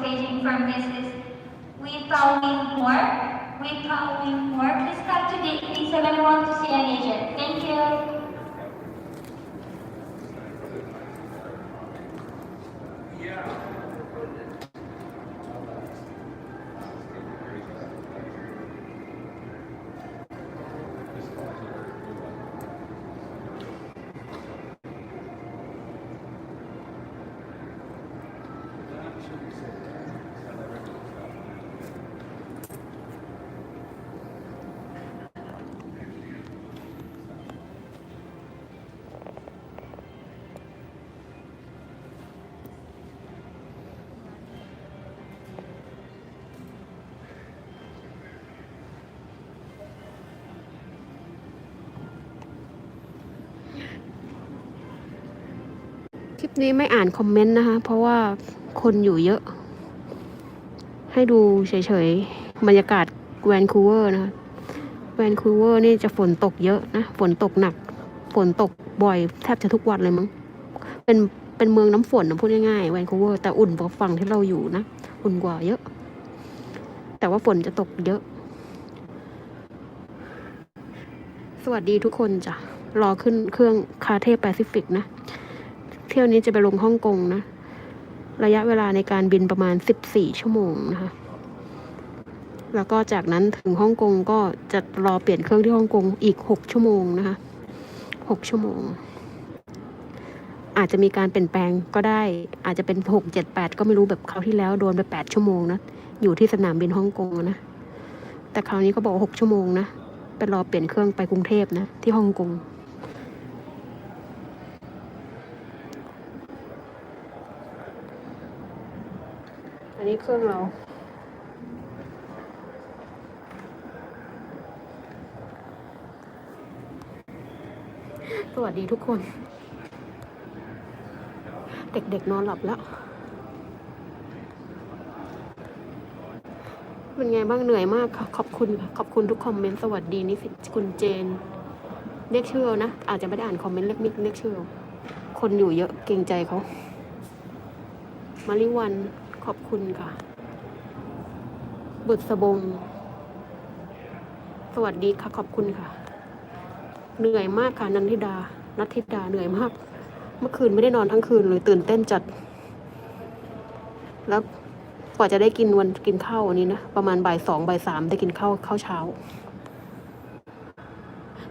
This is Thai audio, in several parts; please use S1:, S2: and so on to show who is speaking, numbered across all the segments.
S1: Reading from Mrs. Winpa Winmore. Winpa more. please come to gate 371 to see an agent. Thank you.
S2: Yeah. ลิปนี้ไม่อ่านคอมเมนต์นะคะ เพราะว่าคนอยู่เยอะ ให้ดูเฉยๆบรรยากาศแวนคูเวอร์นะคะแวนคูเวอร์นี่จะฝนตกเยอะนะ ฝนตกหนัก ฝนตกบ่อยแทบจะทุกวันเลยมั้ง เป็นเป็นเมืองน้ำฝนนะพูดง่ายๆแวนคูเวอร์แต่อุ่นกว่าฝั่งที่เราอยู่นะ อุ่นกว่าเยอะ แต่ว่าฝนจะตกเยอะ สวัสดีทุกคนจ้ะ รอขึ้นเครื่องคาเทแปซิฟิกนะ เที่ยวนี้จะไปลงฮ่องกงนะ ระยะเวลาในการบินประมาณ 14 ชั่วโมงนะคะ แล้วก็จากนั้นถึงฮ่องกงก็จะรอเปลี่ยนเครื่องที่ฮ่องกงอีก 6 ชั่วโมงนะคะ 6 ชั่วโมง อาจจะมีการเปลี่ยนแปลงก็ได้ อาจจะเป็น 6 7 8 ก็ไม่รู้แบบคราวที่แล้วโดนไป 8 ชั่วโมงนะ อยู่ที่สนามบินฮ่องกงนะ แต่คราวนี้เขาบอก 6 ชั่วโมงนะ ไปรอเปลี่ยนเครื่องไปกรุงเทพนะที่ฮ่องกง อันนี้ เครื่องเราสวัสดีทุกคน เด็กๆนอนหลับแล้ว เป็นไงบ้างเหนื่อยมากค่ะขอบคุณขอบคุณทุกคอมเมนต์สวัสดีนิสิตคุณเจน เรียกชื่อนะ อาจจะไม่ได้อ่านคอมเมนต์เรียกมิกเรียกชื่อ คนอยู่เยอะเกรงใจเขามาริวัน ขอบคุณค่ะ บุตรสบง สวัสดีค่ะ ขอบคุณค่ะ เหนื่อยมากค่ะนันทิดา นัทธิดาเหนื่อยมาก เมื่อคืนไม่ได้นอนทั้งคืนเลยตื่นเต้นจัด แล้วกว่าจะได้กินวันกินข้าววันนี้นะ ประมาณบ่ายสองบ่ายสามได้กินข้าวข้าวเช้า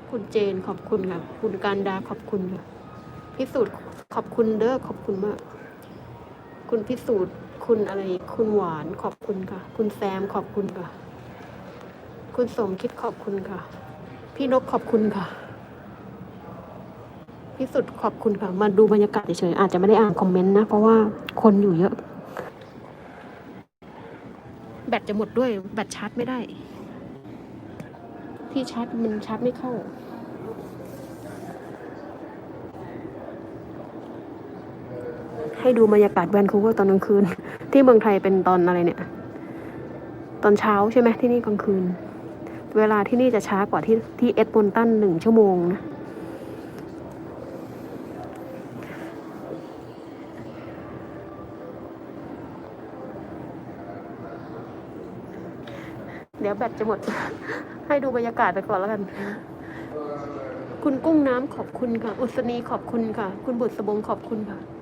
S2: คุณเจนขอบคุณค่ะ คุณการดาขอบคุณค่ะพิสูจน์ขอบคุณเด้อขอบคุณมาก คุณพิสูจน์ คุณอะไร คุณหวานขอบคุณค่ะ คุณแซมขอบคุณค่ะ คุณสมคิดขอบคุณค่ะ พี่นกขอบคุณค่ะพิสุทธิ์ขอบคุณค่ะ มาดูบรรยากาศเฉยๆอาจจะไม่ได้อ่านคอมเมนต์นะ เพราะว่าคนอยู่เยอะ แบตจะหมดด้วย แบตชาร์จไม่ได้ ที่ชาร์จมันชาร์จไม่เข้าให้ดูบรรยากาศแวนคูเวอร์ตอนกลางคืน ที่เมืองไทยเป็นตอนอะไรเนี่ย ตอนเช้าใช่ไหมที่นี่กลางคืน เวลาที่นี่จะช้ากว่าที่ที่เอ็ดมอนตันหนึ่งชั่วโมงนะเดี๋ยวแบตจะหมด ให้ดูบรรยากาศไปก่อนแล้วกัน คุณกุ้งน้ำขอบคุณค่ะ อุศนีขอบคุณค่ะ คุณบุตรสบงขอบคุณค่ะ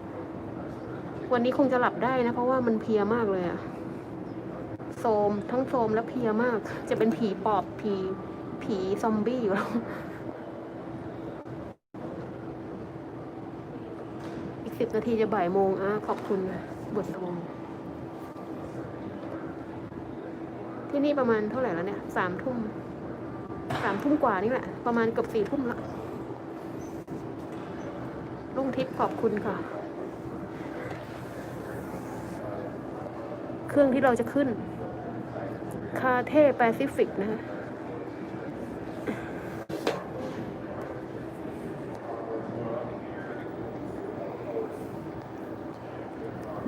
S2: วันนี้คงจะหลับได้นะ เพราะว่ามันเพลียมากเลยอะโซมทั้งโซมและเพลียมาก จะเป็นผีปอบผีผีซอมบี้อยู่แล้วอีกสิบนาทีจะบ่ายโมงอะขอบคุณบุตรสบงที่นี่ประมาณเท่าไหร่แล้วเนี่ยสามทุ่มสามทุ่มกว่านี่แหละ ประมาณเกือบสี่ทุ่มละลุงทิพย์ขอบคุณค่ะ เครื่องที่เราจะขึ้น คาเท่แปซิฟิกนะคะ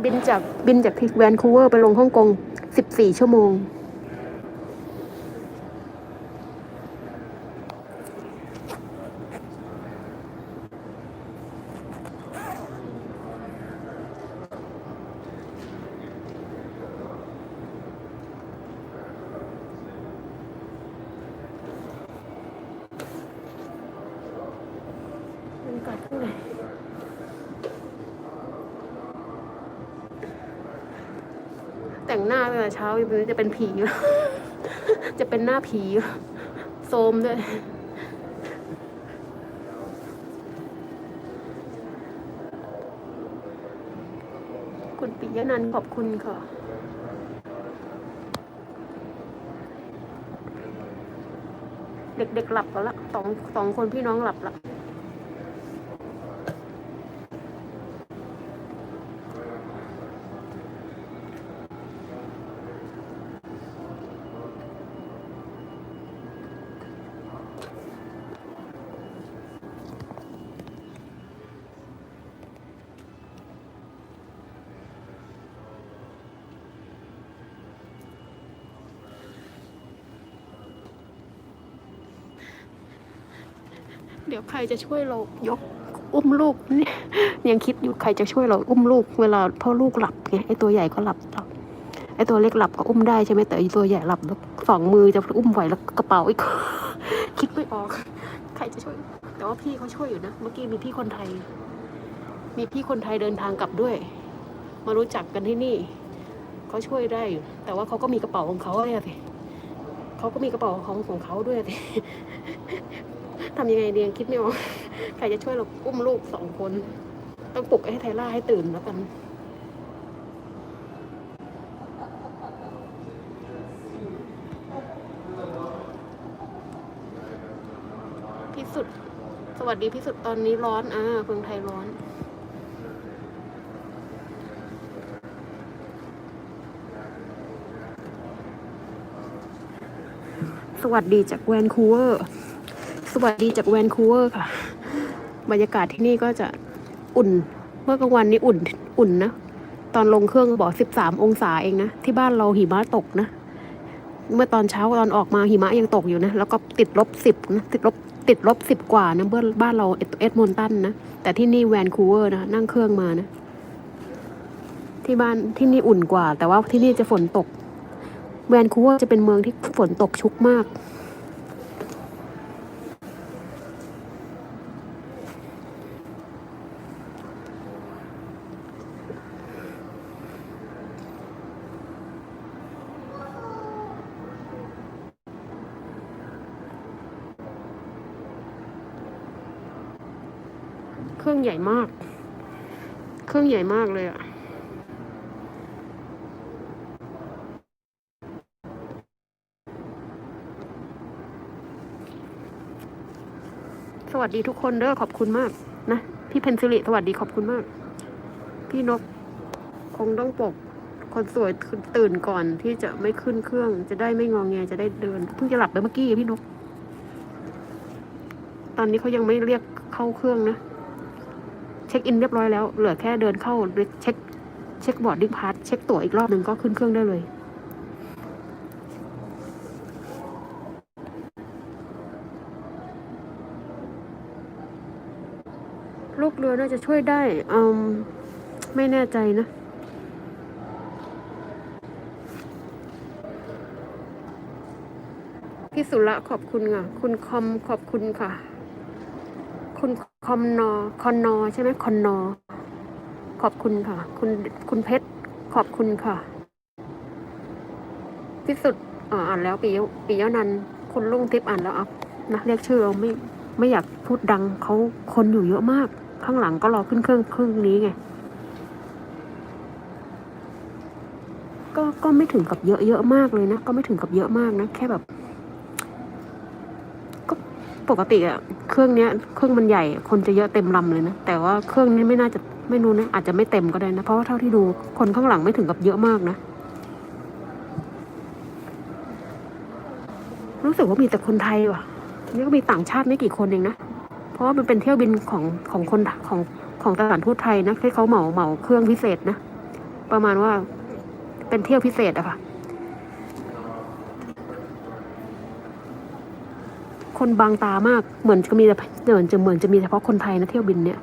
S2: บินจากบินจากทิกแวนคูเวอร์ไปลงฮ่องกง 14 ชั่วโมง แต่งหน้าตั้งแต่เช้าอยู่จะเป็นผีแล้ว จะเป็นหน้าผีโซมด้วยคุณปิยะนันขอบคุณค่ะเด็กๆหลับกันละสองสองคนพี่น้องหลับละ เดี๋ยวใครจะช่วยเรายกอุ้มลูกเนี่ยยังคิดอยู่ใครจะช่วยเราอุ้มลูกเวลาพ่อลูกหลับไงไอตัวใหญ่ก็หลับไอตัวเล็กหลับก็อุ้มได้ใช่ไหมแต่ไอตัวใหญ่หลับแล้วสองมือจะอุ้มไหวแล้วกระเป๋าอีกคิดไม่ออก ใครจะช่วย แต่ว่าพี่เขาช่วยอยู่นะ เมื่อกี้มีพี่คนไทย มีพี่คนไทยเดินทางกลับด้วย มารู้จักกันที่นี่เขาช่วยได้อยู่แต่ว่าเขาก็มีกระเป๋าของเขาเลยสิเขาก็มีกระเป๋าของของเขาด้วยสิ ทำยังไงเดียงคิดไม่ออก ใครจะช่วยเราอุ้มลูกสองคน ต้องปลุกให้ไทล่าให้ตื่นแล้วกันพิสุทธิ์สวัสดีพิสุทธิ์ตอนนี้ร้อน อ่าเมืองไทยร้อนสวัสดีจากแวนคูเวอร์ วัสดีจากแวนคูเวอร์ค่ะ บรรยากาศที่นี่ก็จะอุ่น เมื่อกลางวันนี้อุ่นอุ่นนะ ตอนลงเครื่องบอก 13 องศาเองนะ ที่บ้านเราหิมะตกนะ เมื่อตอนเช้าตอนออกมาหิมะยังตกอยู่นะ แล้วก็ติดลบสิบนะ ติดลบติดลบสิบกว่านะเบ้านบ้านเราเอดเอ็ดมอนตันนะ แต่ที่นี่แวนคูเวอร์นะ นั่งเครื่องมานะ ที่บ้านที่นี่อุ่นกว่า แต่ว่าที่นี่จะฝนตก แวนคูเวอร์จะเป็นเมืองที่ฝนตกชุกมาก เครื่องใหญ่มาก เครื่องใหญ่มากเลยอะสวัสดีทุกคนเด้อขอบคุณมาก นะพี่เพนซิลิสวัสดีขอบคุณมาก พี่นกคงต้องปก คนสวยตื่นก่อนที่จะไม่ขึ้นเครื่อง จะได้ไม่งองแงจะได้เดินเพิ่งจะหลับไปเมื่อกี้พี่นก ตอนนี้เขายังไม่เรียกเข้าเครื่องนะ เช็คอินเรียบร้อยแล้ว เหลือแค่เดินเข้าเช็คเช็คบอร์ดดิ้งพาสเช็คตั๋วอีกรอบหนึ่งก็ขึ้นเครื่องได้เลย ลูกเรือน่าจะช่วยได้อืมไม่แน่ใจนะพี่สุระขอบคุณค่ะ คุณคอมขอบคุณค่ะ คอมนอคอนนอใช่ไหมคอนนอ ขอบคุณค่ะ คุณคุณเพชรขอบคุณค่ะพี่สุดอ่านแล้วปียปียะนันคุณลุงทิพย์อ่านแล้วอะนะเรียกชื่อเราไม่ไม่อยากพูดดังเขาคนอยู่เยอะมาก ข้างหลังก็รอขึ้นเครื่องเครื่องนี้ไงก็ก็ไม่ถึงกับเยอะเยอะมากเลยนะ ก็ไม่ถึงกับเยอะมากนะ แค่แบบ ปกติอะเครื่องเนี้ยเครื่องมันใหญ่คนจะเยอะเต็มลำเลยนะแต่ว่าเครื่องนี้ไม่น่าจะไม่รู้นะอาจจะไม่เต็มก็ได้นะ เพราะว่าเท่าที่ดูคนข้างหลังไม่ถึงกับเยอะมากนะ รู้สึกว่ามีแต่คนไทยว่ะนี่ก็มีต่างชาติไม่กี่คนเองนะเพราะว่ามันเป็นเที่ยวบินของของคนของของสถานทูตไทยนะที่เขาเหมาเหมาเครื่องพิเศษนะ ประมาณว่าเป็นเที่ยวพิเศษอะค่ะ คนบางตามากเหมือนจะมีแต่เหมือนจะเหมือนจะมีเฉพาะคนไทยนะเที่ยวบินเนี่ย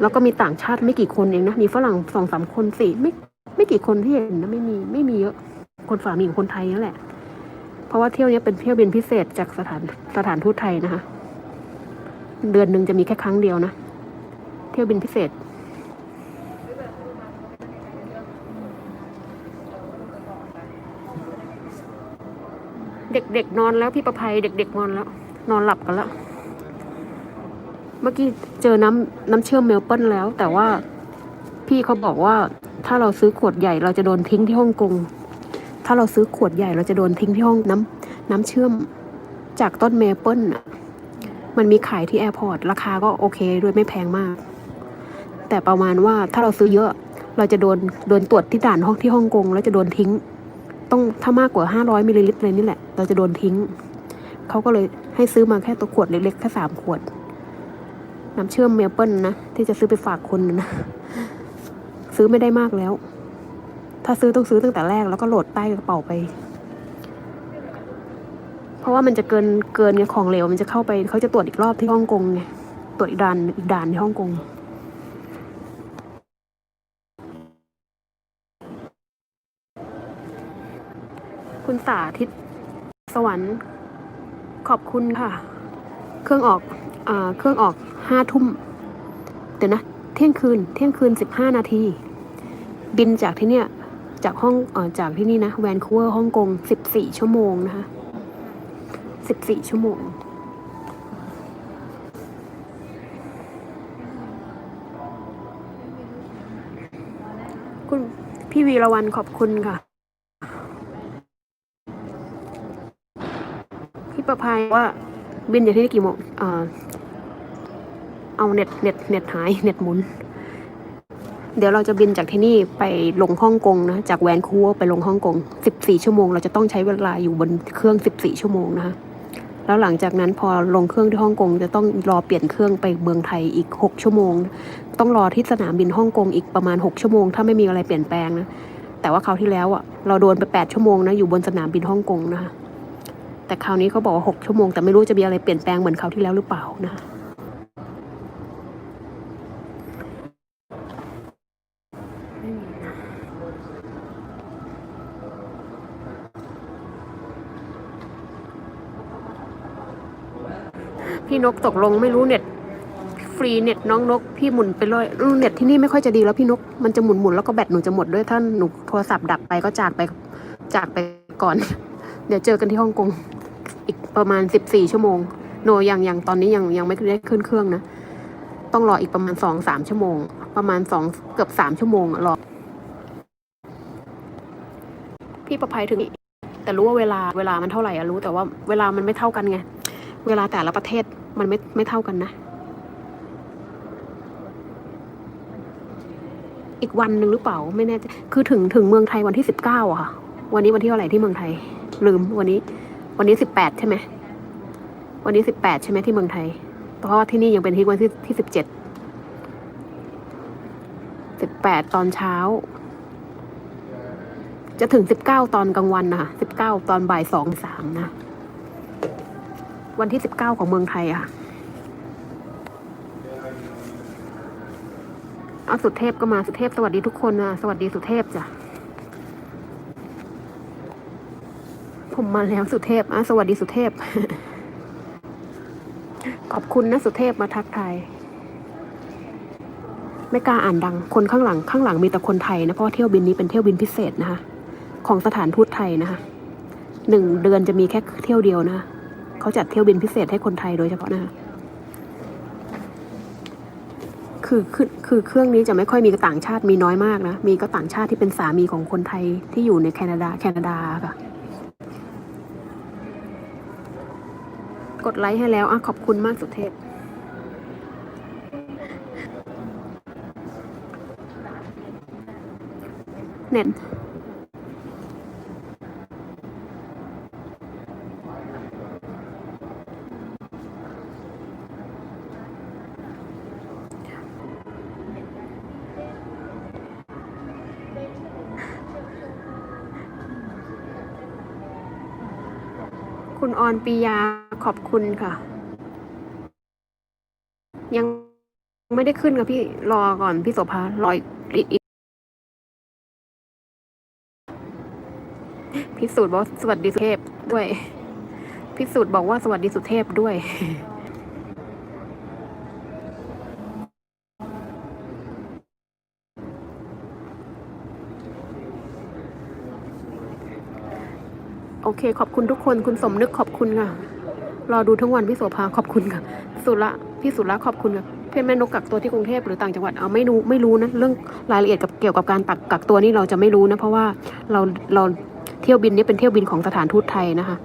S2: แล้วก็มีต่างชาติไม่กี่คนเองนะมีฝรั่งสองสามคนสี่ไม่ไม่กี่คนที่เห็นนะไม่มีไม่มีเยอะคนฝามีกับคนไทยนั่นแหละ เพราะว่าเที่ยวนี้เป็นเที่ยวบินพิเศษจากสถานสถานทูตไทยนะคะ เดือนหนึ่งจะมีแค่ครั้งเดียวนะ เที่ยวบินพิเศษ เด็กๆนอนแล้วพี่ประภัยเด็ก ๆ นอนแล้ว นอนหลับกันแล้ว เมื่อกี้เจอน้ำน้ำเชื่อมเมลเปิลแล้ว แต่ว่าพี่เขาบอกว่าถ้าเราซื้อขวดใหญ่เราจะโดนทิ้งที่ฮ่องกงถ้าเราซื้อขวดใหญ่เราจะโดนทิ้งที่ห้องน้ำน้ำเชื่อมจากต้นเมเปิลมันมีขายที่แอร์พอร์ตราคาก็โอเคด้วยไม่แพงมาก แต่ประมาณว่าถ้าเราซื้อเยอะ เราจะโดนโดนตรวจที่ด่านห้องที่ฮ่องกงแล้วจะโดนทิ้ง ต้องถ้ามากกว่า 500มิลลิลิตรเลยนี่แหละ เราจะโดนทิ้ง เขาก็เลยให้ซื้อมาแค่ตัวขวดเล็กๆ แค่สามขวด น้ำเชื่อมเมเปิลนะ ที่จะซื้อไปฝากคนนะ ซื้อไม่ได้มากแล้ว ถ้าซื้อต้องซื้อตั้งแต่แรกแล้วก็โหลดใต้กระเป๋าไป เพราะว่ามันจะเกินเกินไงของเหลวมันจะเข้าไปเขาจะตรวจอีกรอบที่ฮ่องกงไงตรวจอีกด่านอีกด่านที่ฮ่องกง คุณสาธิตสวรรค์ ขอบคุณค่ะ เครื่องออกอเครื่องออกห้าทุ่ม เดี๋ยวนะ เที่ยงคืน เที่ยงคืนสิบห้านาที บินจากที่เนี่ย จากห้องอจากที่นี่นะ แวนคูเวอร์ฮ่องกงสิบสี่ชั่วโมงนะคะสิบสี่ชั่วโมงคุณพี่วีรวันขอบคุณค่ะ พี่ ประภัยว่าบินจากที่นี่กี่โมงเอ่อเอาเน็ตเน็ตเน็ตหายเน็ตหมุน เดี๋ยวเราจะบินจากที่นี่ไปลงฮ่องกงนะ จากแวนคูเวอร์ไปลงฮ่องกง 14 ชั่วโมง เราจะต้องใช้เวลาอยู่บนเครื่อง 14 ชั่วโมงนะคะแล้วหลังจากนั้นพอลงเครื่องที่ฮ่องกงจะต้องรอเปลี่ยนเครื่องไปเมืองไทยอีก 6 ชั่วโมง ต้องรอที่สนามบินฮ่องกงอีกประมาณ 6 ชั่วโมง ถ้าไม่มีอะไรเปลี่ยนแปลงนะ แต่ว่าคราวที่แล้วอะเราโดนไป 8 ชั่วโมงนะอยู่บนสนามบินฮ่องกงนะคะ แต่คราวนี้เขาบอกว่า 6 ชั่วโมง แต่ไม่รู้จะมีอะไรเปลี่ยนแปลงเหมือนคราวที่แล้วหรือเปล่านะคะพี่นกตกลงไม่รู้เน็ตฟรีเน็ตน้องนกพี่หมุนไปเลยเน็ตที่นี่ไม่ค่อยจะดีแล้วพี่นกมันจะหมุนหมุนแล้วก็แบตหนูจะหมดด้วยถ้าหนูโทรศัพท์ดับไปก็จากไปจากไปก่อน เดี๋ยวเจอกันที่ฮ่องกง อีกประมาณสิบสี่ชั่วโมง โนยังยังตอนนี้ยังยังไม่ได้ขึ้นเครื่องนะ ต้องรออีกประมาณสองสามชั่วโมง ประมาณสองเกือบสามชั่วโมงรอ พี่ประภัยถึง แต่รู้ว่าเวลาเวลามันเท่าไหร่อะรู้ แต่ว่าเวลามันไม่เท่ากันไง เวลาแต่ละประเทศมันไม่ไม่เท่ากันนะ อีกวันหนึ่งหรือเปล่าไม่แน่ใจคือถึงถึงเมืองไทยวันที่สิบเก้าอะค่ะ วันนี้วันที่เท่าไหร่ที่เมืองไทย ลืมวันนี้ วันนี้สิบแปดใช่ไหม วันนี้สิบแปดใช่ไหมที่เมืองไทย เพราะว่าที่นี่ยังเป็นที่วันที่ที่สิบเจ็ด สิบแปดตอนเช้า จะถึงสิบเก้าตอนกลางวันนะคะสิบเก้าตอนบ่ายสองสามนะ วันที่สิบเก้าของเมืองไทยอะ่ะเอาสุเทพก็มาสุเทพสวัสดีทุกคนนะสวัสดีสุเทพจ้ะ ผมมาแล้วสุเทพอะสวัสดีสุเทพ ขอบคุณนะสุเทพมาทักทายไม่กล้าอ่านดัง คนข้างหลังข้างหลังมีแต่คนไทยนะเพราะเที่ยวบินนี้เป็นเที่ยวบินพิเศษนะคะ ของสถานทูตไทยนะคะหนึ่งเดือนจะมีแค่เที่ยวเดียวนะคะเขาจัดเที่ยวบินพิเศษให้คนไทยโดยเฉพาะนะคะคือคือคือเครื่องนี้จะไม่ค่อยมีต่างชาติมีน้อยมากนะ มีก็ต่างชาติที่เป็นสามีของคนไทยที่อยู่ในแคนาดาแคนาดาค่ะ กด ไลค์ให้แล้วอะขอบคุณมากสุเทพเน็ตคุณออนปียา ขอบคุณค่ะ ยังไม่ได้ขึ้นค่ะพี่รอก่อนพี่โสภาลอยอีกพิสูจน์บอกสวัสดีสุเทพด้วย พิสูจน์บอกว่าสวัสดีสุเทพด้วยโอเค ขอบคุณทุกคนคุณสมนึกขอบคุณค่ะ รอดูทั้งวันพี่โสภาขอบคุณค่ะสุระพี่สุระขอบคุณค่ะเพื่อนแม่นกกักตัวที่กรุงเทพหรือต่างจังหวัดเอาไม่รู้ไม่รู้นะเรื่องรายละเอียดกับเกี่ยวกับการตักกักตัวนี่เราจะไม่รู้นะเพราะว่าเราเราเที่ยวบินนี้เป็นเที่ยวบินของสถานทูตไทยนะคะ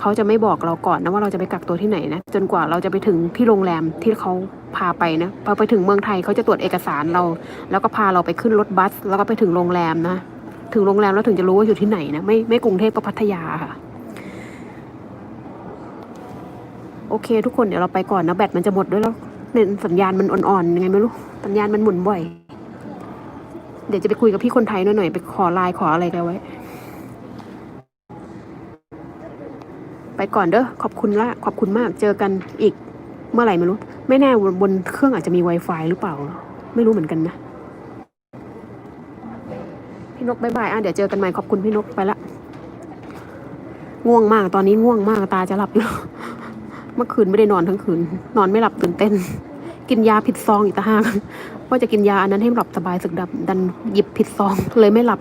S2: เขาจะไม่บอกเราก่อนนะว่าเราจะไปกักตัวที่ไหนนะจนกว่าเราจะไปถึงที่โรงแรมที่เขาพาไปนะพอไปถึงเมืองไทยเขาจะตรวจเอกสารเรา แล้วก็พาเราไปขึ้นรถบัส แล้วก็ไปถึงโรงแรมนะ ถึงโรงแรมแล้วถึงจะรู้ว่าอยู่ที่ไหนนะไม่ไม่กรุงเทพก็พัทยาค่ะ โอเค ทุกคนเดี๋ยวเราไปก่อนนะแบตมันจะหมดด้วยแล้วเน็ตสัญญาณมันอ่อนๆยังไงไม่รู้สัญญาณมันหมุนบ่อย เดี๋ยวจะไปคุยกับพี่คนไทยหน่อยๆไปขอไลน์ขออะไรกันไว้ ไปก่อนเด้อขอบคุณละขอบคุณมากเจอกันอีกเมื่อไหร่ไม่รู้ ไม่แน่บนบนเครื่องอาจจะมี Wi-Fi หรือเปล่า ไม่รู้เหมือนกันนะพี่นกบายบายอะเดี๋ยวเจอกันใหม่ขอบคุณพี่นกไปละง่วงมากตอนนี้ง่วงมากตาจะหลับอยู่ เมื่อคืนไม่ได้นอนทั้งคืน นอนไม่หลับตื่นเต้น กินยาผิดซองอีกต่างหากว่าจะกินยาอันนั้นให้หลับสบายสึกดับดันหยิบผิดซองเลยไม่หลับ